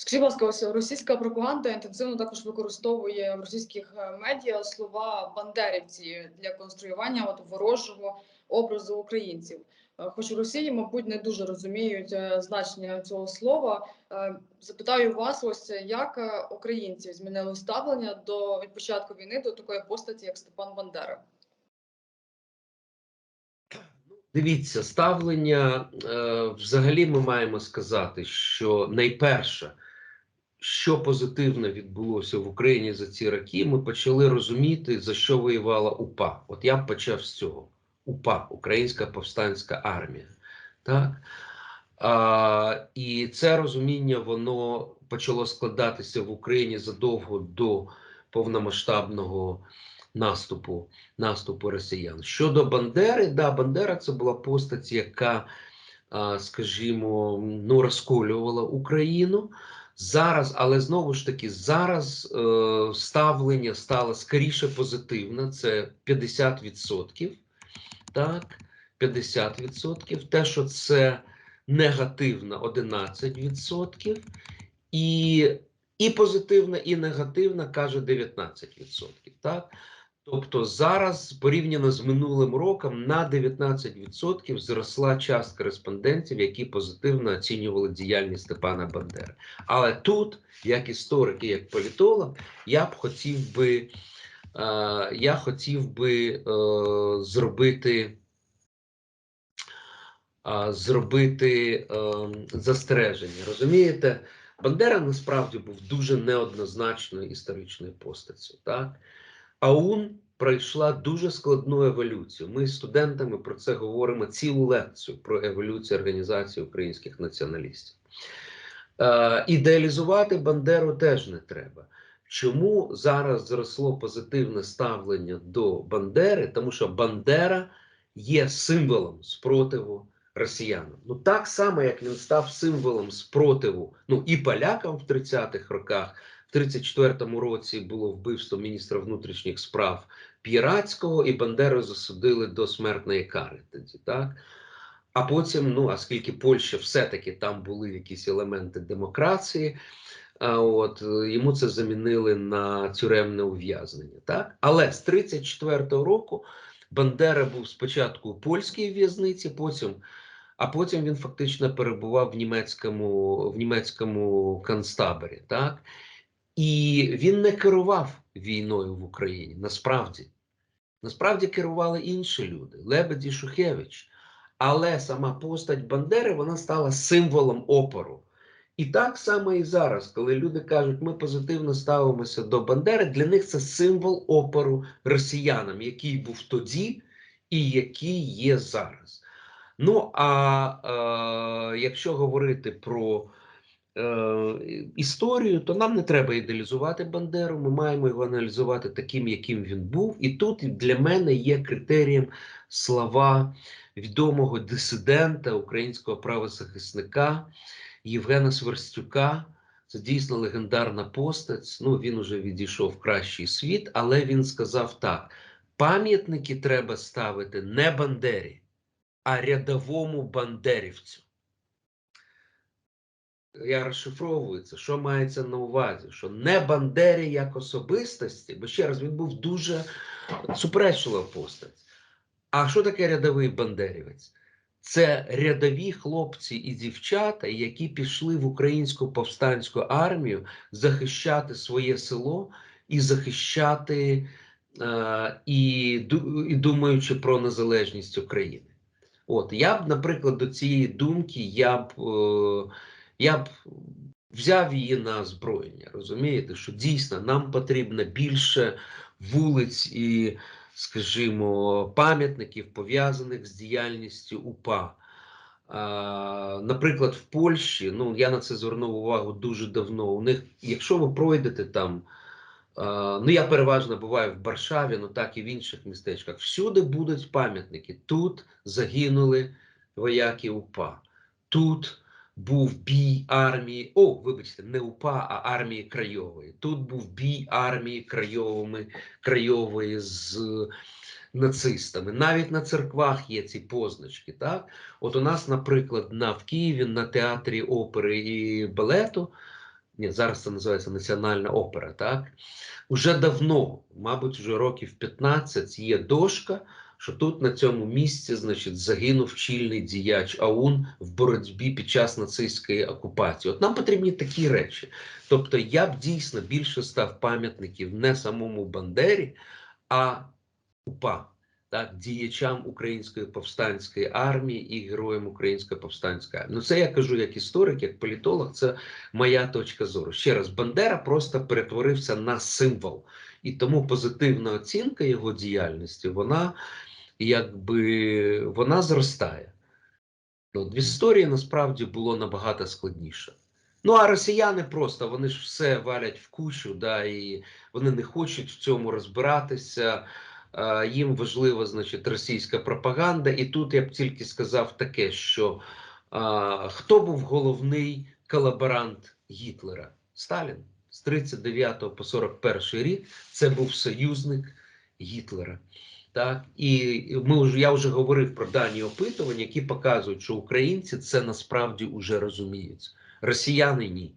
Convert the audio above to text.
Скажіть, будь ласка, ось російська пропаганда інтенсивно також використовує в російських е, медіа слова бандерівці для конструювання от ворожого образу українців. Е, Хоч у Росії, мабуть, не дуже розуміють е, значення цього слова. Запитаю вас, ось як українці змінили ставлення до від початку війни до такої постаті, як Степан Бандера. Дивіться, ставлення взагалі ми маємо сказати, що найперше, що позитивно відбулося в Україні за ці роки, ми почали розуміти, за що воювала УПА. От я почав з цього: УПА, Українська повстанська армія. Так? А, і це розуміння воно почало складатися в Україні задовго до повномасштабного наступу наступу росіян. Щодо Бандери, да, Бандера це була постать, яка, скажімо, ну, розколювала Україну. Зараз, але знову ж таки, зараз е, ставлення стало скоріше позитивне, це 50%. Так, 50%. Те, що це негативно, 11%. І, і позитивна, і негативна, каже 19%. Так? Тобто зараз порівняно з минулим роком на 19% зросла частка респондентів, які позитивно оцінювали діяльність Степана Бандери. Але тут, як історик і як політолог, я б хотів би, е, я хотів би е, зробити. е, Зробити е, застереження. Розумієте, Бандера насправді був дуже неоднозначною історичною постаттю. Так? АУН пройшла дуже складну еволюцію. Ми з студентами про це говоримо цілу лекцію про еволюцію організації українських націоналістів. Е, ідеалізувати Бандеру теж не треба. Чому зараз зросло позитивне ставлення до Бандери? Тому що Бандера є символом спротиву росіянам. Ну так само, як він став символом спротиву ну, і полякам в 30-х роках. В 34-му році було вбивство міністра внутрішніх справ П'єрацького, і Бандеру засудили до смертної кари. Тоді так. А потім, ну оскільки Польща все-таки там були якісь елементи демократії, а от йому це замінили на тюремне ув'язнення. Так, але з 34-го року Бандера був спочатку у польській в'язниці, потім. А потім він фактично перебував в німецькому в німецькому концтаборі, так і він не керував війною в Україні. Насправді, насправді керували інші люди, Лебеді Шухевич. Але сама постать Бандери вона стала символом опору. І так само і зараз, коли люди кажуть, ми позитивно ставимося до Бандери, для них це символ опору росіянам, який був тоді і який є зараз. Ну а е, якщо говорити про історію, то нам не треба ідеалізувати Бандеру. Ми маємо його аналізувати таким, яким він був. І тут для мене є критерієм слова відомого дисидента, українського правозахисника Євгена Сверстюка. Це дійсно легендарна постать. Ну він уже відійшов в кращий світ, але він сказав так: пам'ятники треба ставити не Бандері, а рядовому бандерівцю. Я розшифровую це, що мається на увазі, що не Бандері як особистості, бо ще раз він був дуже суперечлива постать. А що таке рядовий бандерівець? Це рядові хлопці і дівчата, які пішли в українську повстанську армію захищати своє село і захищати е, і, і думаючи про незалежність України. От я б, наприклад, до цієї думки я б, е, я б взяв її на озброєння. Розумієте, що дійсно нам потрібно більше вулиць і, скажімо, пам'ятників пов'язаних з діяльністю УПА. Наприклад, в Польщі, ну я на це звернув увагу дуже давно. У них, якщо ви пройдете там, ну я переважно буваю в Варшаві, ну так і в інших містечках. Всюди будуть пам'ятники. Тут загинули вояки УПА. Тут був бій армії. О, вибачте, не УПА, а армії Крайової. Тут був бій армії Крайовими, Крайової з нацистами. Навіть на церквах є ці позначки. Так, от у нас, наприклад, на в Києві на театрі опери і балету ні, зараз це називається Національна опера, так? Уже давно, мабуть, вже років 15 є дошка, що тут на цьому місці, значить, загинув чільний діяч АУН в боротьбі під час нацистської окупації. От нам потрібні такі речі. Тобто, я б дійсно більше став пам'ятників не самому Бандері, а УПА, так, діячам Української повстанської армії і героям Української повстанської армії. Ну, це я кажу як історик, як політолог, це моя точка зору. Ще раз, Бандера просто перетворився на символ, і тому позитивна оцінка його діяльності, вона якби вона зростає. Ну, в історії насправді було набагато складніше. Ну, а росіяни просто вони ж все валять в кучу, да, і вони не хочуть в цьому розбиратися. Їм важлива, значить, російська пропаганда. І тут я б тільки сказав таке, що а, хто був головний колаборант Гітлера? Сталін з 39 по 41 рік це був союзник Гітлера. Так, і ми вже я вже говорив про дані опитування, які показують, що українці це насправді вже розуміють. Росіяни ні.